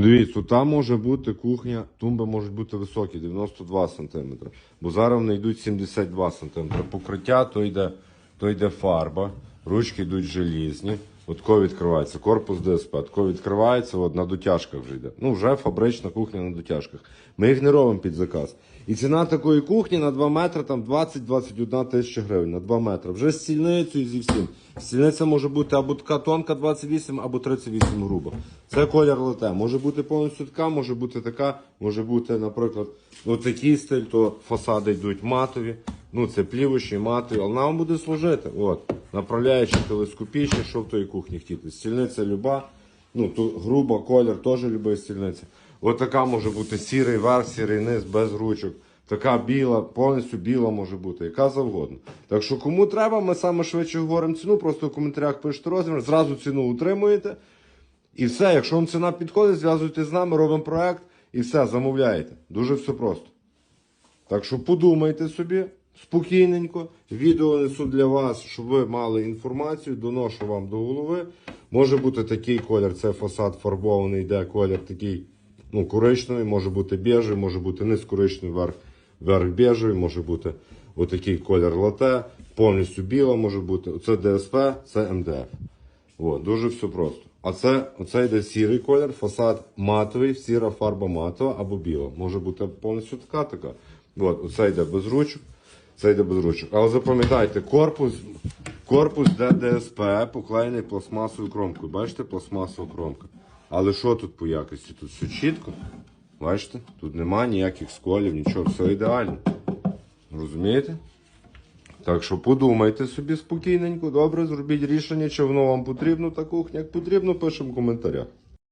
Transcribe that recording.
Дивіться, там може бути кухня, тумби можуть бути високі, 92 см. Бо зараз вони йдуть 72 см. Покриття то йде, то йде фарба, ручки йдуть желізні. От тако відкривається, корпус ДСП, тако відкривається, от на дотяжках вже йде. Ну, вже фабрична кухня на дотяжках. Ми їх не робимо під заказ. І ціна такої кухні на 2 метри там 20-21 тисяча гривень на 2 метри. Вже з стільницею зі всім. Стільниця може бути або така тонка 28, або 38 грубо. Це колір лате. Може бути повністю така, може бути така, може бути, наприклад, отакий стиль, то фасади йдуть матові. Ну, це плівочі, матові, але нам буде служити. От, направляючи телескопічні, що в тої кухні хотіти. Стільниця люба, ну, то груба, колір теж люба стільниця. От така може бути сірий верх, сірий низ, без ручок. Така біла, повністю біла може бути, яка завгодно. Так що кому треба, ми саме швидше говоримо ціну, просто в коментарях пишете розмір, зразу ціну утримуєте. І все, якщо вам ціна підходить, зв'язуйтесь з нами, робимо проект і все, замовляєте. Дуже все просто. Так що подумайте собі спокійненько. Відео несу для вас, щоб ви мали інформацію, доношу вам до голови. Може бути такий колір, це фасад фарбований, йде колір такий ну, коричневий, може бути біжий, може бути низ коричневий, верх, верх біжий, може бути отакий колір лате, повністю біла може бути. Це ДСП, це МДФ. От, дуже все просто. А це оце йде сірий колір, фасад матовий, сіра фарба матова або біла. Може бути повністю така така. От, оце йде без ручок, це йде без ручок. Але запам'ятайте, корпус, корпус де ДСП поклеєний пластмасовою кромкою. Бачите, пластмасова кромка. Але що тут по якості? Тут все чітко. Бачите? Тут немає ніяких сколів, нічого, все ідеально. Розумієте? Так що подумайте собі спокійненько, добре, зробіть рішення, чи воно вам потрібно та кухня. Як потрібно, пишемо в коментарях.